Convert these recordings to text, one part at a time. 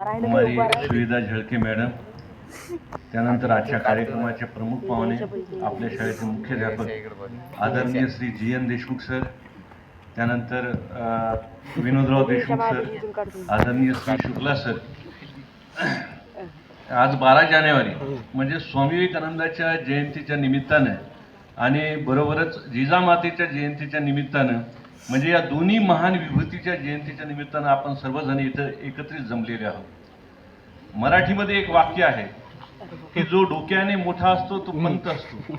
कुमारी सुविधा झळके मॅडम. त्यानंतर आजच्या कार्यक्रमाचे प्रमुख पाहुणे आपल्या शाळेचे मुख्याध्यापक आदरणीय Shri G N Deshmukh sir. त्यानंतर विनोदराव देशमुख सर आदरणीय श्री शुक्ला सर. आज बारा जानेवारी म्हणजे स्वामी विवेकानंदाच्या जयंतीच्या निमित्तानं आणि बरोबरच जिजामातेच्या जयंतीच्या निमित्तानं म्हणजे या दोन्ही महान विभूतीच्या जयंतीच्या निमित्तानं आपण सर्वजण इथं एकत्रित जमलेले आहोत. मराठीमध्ये एक वाक्य आहे की जो डोक्याने मोठा असतो तो पंत असतो.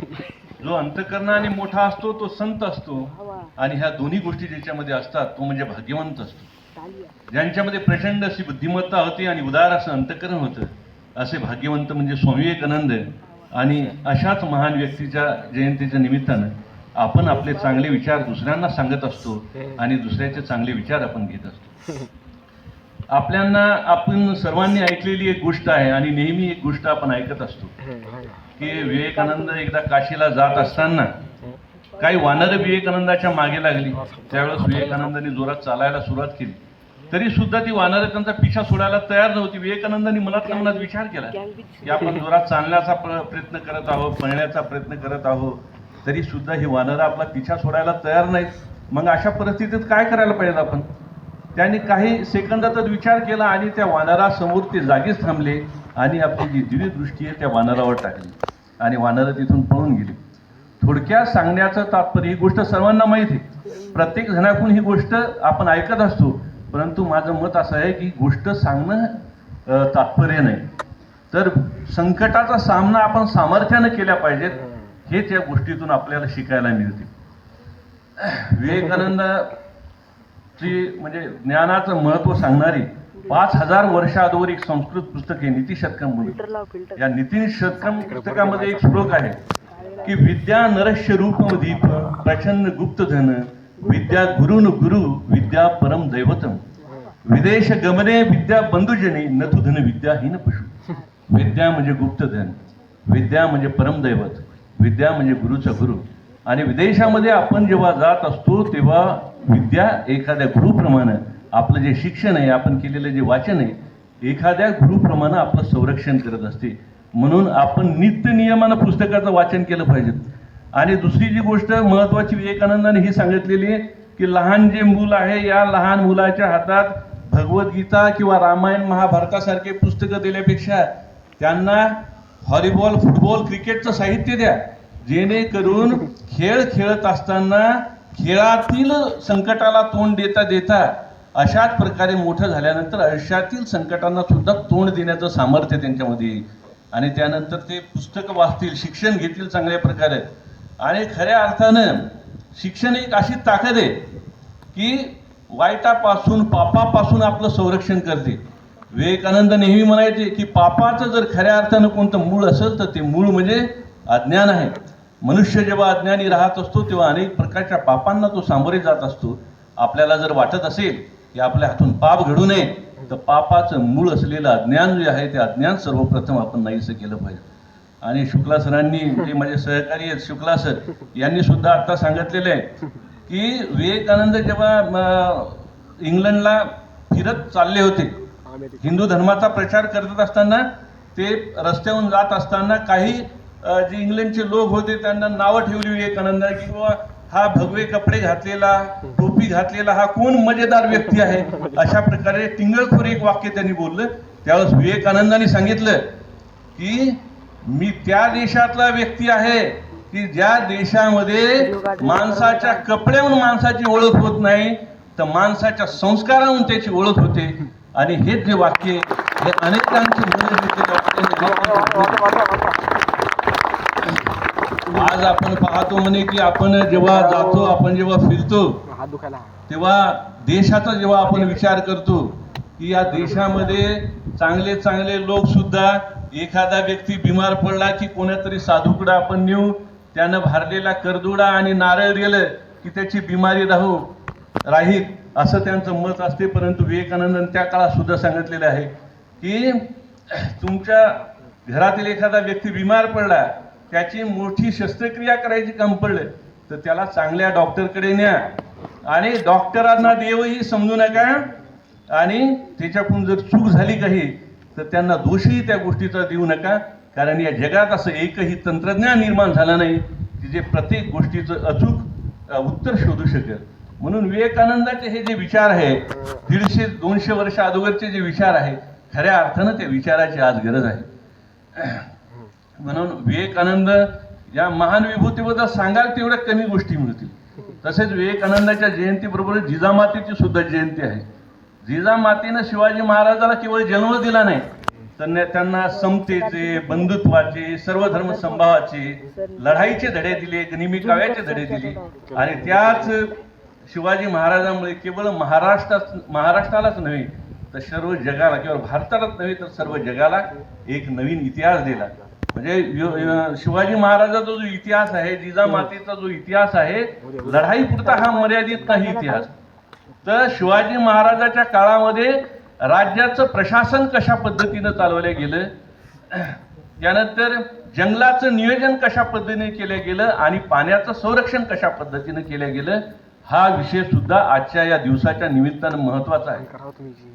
जो अंतकरणाने मोठा असतो तो संत असतो. आणि ह्या दोन्ही गोष्टी ज्याच्यामध्ये असतात तो म्हणजे भाग्यवंत असतो. ज्यांच्यामध्ये प्रचंड अशी बुद्धिमत्ता होती आणि उदार असं अंतकरण होतं असे भाग्यवंत म्हणजे स्वामी विवेकानंद. आणि अशाच महान व्यक्तीच्या जयंतीच्या निमित्तानं आपण आपले चांगले विचार दुसऱ्यांना सांगत असतो आणि दुसऱ्याचे चांगले विचार आपण घेत असतो. आपल्यांना आपण सर्वांनी ऐकलेली एक गोष्ट आहे आणि नेहमी एक गोष्ट आपण ऐकत असतो. की विवेकानंद एकदा काशीला जात असताना काही वानरं विवेकानंदाच्या मागे लागली. त्यावेळेस विवेकानंदांनी जोरात चालायला सुरुवात केली. तरी सुद्धा ती वानरं त्यांचा पिछा सोडायला तयार नव्हती. विवेकानंदांनी मनात मनात विचार केला की आपण जोरात चालण्याचा प्र- प्रयत्न करत आहोत पळण्याचा प्रयत्न करत आहोत. तरी सुद्धा ही वानरं आपला पिछा सोडायला तयार नाहीत. मग अशा परिस्थितीत काय करायला पाहिजे आपण? त्यांनी काही सेकंदातच विचार केला आणि त्या वानरासमोर ते जागीच थांबले आणि आपली जी दिव्यदृष्टी आहे त्या वानरावर टाकली. आणि वानरं तिथून पळून गेली. थोडक्यात सांगण्याचं तात्पर्य ही गोष्ट सर्वांना माहीत आहे. प्रत्येक जणाकडून ही गोष्ट आपण ऐकत असतो. परंतु माझं मत असं आहे की गोष्ट सांगणं तात्पर्य नाही. तर संकटाचा सामना आपण सामर्थ्यानं केल्या पाहिजेत. हे त्या गोष्टीतून आपल्याला शिकायला मिळते. विवेकानंद ची म्हणजे ज्ञानाचं महत्त्व सांगणारी पाच हजार वर्षा अगोदर एक संस्कृत पुस्तक आहे नीती शतकम म्हणून या नीती शतकम पुस्तकामध्ये एक श्लोक आहे की विद्या नरस्य रूपम दीप प्रचंड गुप्त धन विद्या गुरुन गुरु विद्या परम दैवतम। विदेश गमने विद्या बंधुजनी नथु धन विद्याहीन पशु। विद्या म्हणजे गुप्तधन विद्या म्हणजे परमदैवत विद्या म्हणजे गुरुचा गुरु. आणि विदेशामध्ये आपण जेव्हा जात असतो तेव्हा विद्या एखाद्या गुरुप्रमाणे आपलं जे शिक्षण आहे आपण केलेलं जे वाचन आहे एखाद्या गुरुप्रमाणे आपलं संरक्षण करत असते. म्हणून आपण नित्य नियमानं पुस्तकाचं वाचन केलं पाहिजे. आणि दुसरी जी गोष्ट महत्त्वाची विवेकानंदाने ही सांगितलेली आहे की लहान जे मूल आहे या लहान मुलाच्या हातात भगवद्गीता किंवा रामायण महाभारतासारखे पुस्तकं दिल्यापेक्षा त्यांना व्हॉलीबॉल फुटबॉल क्रिकेटचं साहित्य द्या. जेणेकरून खेळ खेळत असताना खेळातील संकटाला तोंड देता देता अशाच प्रकारे मोठं झाल्यानंतर आयुष्यातील संकटांना सुद्धा तोंड देण्याचं सामर्थ्य त्यांच्यामध्ये येईल. आणि त्यानंतर ते पुस्तकं वाचतील शिक्षण घेतील चांगल्या प्रकारे. आणि खऱ्या अर्थानं शिक्षण एक अशी ताकद आहे की वाईटापासून पापापासून आपलं संरक्षण करते. विवेकानंद नेहमी म्हणायचे की पापाचं जर खऱ्या अर्थानं कोणतं मूळ असेल तर ते मूळ म्हणजे अज्ञान आहे. मनुष्य जेव्हा अज्ञानी राहत असतो तेव्हा अनेक प्रकारच्या पापांना तो सामोरे जात असतो. आपल्याला जर वाटत असेल की आपल्या हातून पाप घडू नये तर पापाचं मूळ असलेलं अज्ञान जे आहे ते अज्ञान सर्वप्रथम आपण नाहीसं केलं पाहिजे. आणि शुक्ला सरांनी जे माझे सहकारी आहेत शुक्ला सर यांनी सुद्धा आता सांगितलेलं आहे की विवेकानंद जेव्हा इंग्लंडला फिरत चालले होते हिंदू धर्माचा प्रचार करत असताना ते रस्त्यावरून जात असताना काही जे इंग्लंडचे लोक होते त्यांना नावं ठेवली विवेकानंदा की बाबा हा भगवे कपडे घातलेला टोपी घातलेला हा कोण मजेदार व्यक्ती आहे? अशा प्रकारे टिंगळखोर एक वाक्य त्यांनी बोललं. त्यावेळेस विवेकानंदांनी सांगितलं की मी त्या देशातला व्यक्ती आहे की ज्या देशामध्ये माणसाच्या कपड्याहून माणसाची ओळख होत नाही तर माणसाच्या संस्काराहून त्याची ओळख होते. आणि हेच जे वाक्य हे अनेकांची. आज आपण पाहतो म्हणे की आपण जेव्हा जातो आपण जेव्हा फिरतो तेव्हा देशाचा जेव्हा आपण विचार करतो की या देशामध्ये चांगले चांगले लोक सुद्धा एखादा व्यक्ती बिमार पडला की कोणातरी साधूकडे आपण नेऊ त्यानं भारलेला करदुडा आणि नारळ दिलं की त्याची बिमारी राहू राहील असं त्यांचं मत असते परंतु विवेकानंदन त्या काळात सुद्धा सांगितलेलं आहे की तुमच्या घरातील एखादा व्यक्ती बिमार पडला त्याची मोठी शस्त्रक्रिया करायची काम पडलं तर त्याला चांगल्या डॉक्टरकडे न्या. आणि डॉक्टरांना देवही समजू नका. आणि त्याच्याकडून जर चूक झाली काही तर त्यांना दोषही त्या गोष्टीचा देऊ नका. कारण या जगात असं एकही तंत्रज्ञान निर्माण झालं नाही की जे प्रत्येक गोष्टीचं अचूक उत्तर शोधू शकेल. म्हणून विवेकानंदाचे हे जे विचार आहे दीडशे दोनशे वर्ष अगोदरचे जे विचार आहे खऱ्या अर्थानं त्या विचाराची आज गरज आहे. म्हणून विवेकानंद या महान विभूतीबद्दल सांगाल तेवढ्या कमी गोष्टी मिळतील. तसेच विवेकानंदाच्या जयंतीबरोबर जिजामातेची सुद्धा जयंती आहे. जिजामातेनं शिवाजी महाराजाला केवळ जन्म दिला नाही त्यांना त्यांना समतेचे बंधुत्वाचे सर्व धर्म संभावाचे लढाईचे धडे दिले गनिमी काव्याचे धडे दिले. आणि त्याच शिवाजी महाराजांमुळे केवळ महाराष्ट्रात महाराष्ट्रालाच नव्हे तर सर्व जगाला केवळ भारतालाच नव्हे तर सर्व जगाला एक नवीन इतिहास दिला. म्हणजे शिवाजी महाराजाचा जो इतिहास आहे जिजामातेचा जो इतिहास आहे लढाई पुरता हा मर्यादित नाही इतिहास. तर शिवाजी महाराजाच्या काळामध्ये राज्याचं प्रशासन कशा पद्धतीनं चालवलं गेलं त्यानंतर जंगलाचं नियोजन कशा पद्धतीने केलं गेलं आणि पाण्याचं संरक्षण कशा पद्धतीनं केलं गेलं हा विषय सुद्धा आजच्या या दिवसाच्या निमित्तानं महत्त्वाचा आहे.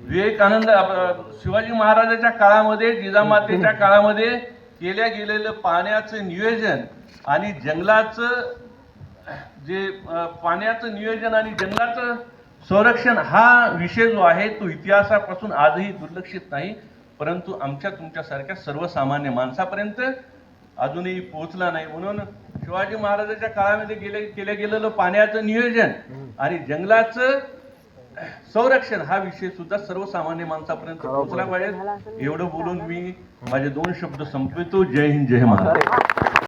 विवेकानंद शिवाजी महाराजाच्या काळामध्ये जिजामातेच्या काळामध्ये केल्या गेलेलं पाण्याचं नियोजन आणि जंगलाचं जे पाण्याचं नियोजन आणि जंगलाचं संरक्षण हा विषय जो आहे तो इतिहासापासून आजही दुर्लक्षित नाही परंतु आमच्या तुमच्यासारख्या सर्वसामान्य माणसापर्यंत अजूनही पोहोचला नाही. म्हणून शिवाजी महाराजाच्या काळामध्ये गेले केलं गेलेलं पाण्याचं नियोजन आणि जंगलाचं संरक्षण हा विषय सुद्धा सर्वसामान्य माणसापर्यंत पोहोचला पाहिजे. एवढं बोलून मी माझे दोन शब्द संपवितो. जय हिंद जय महाराज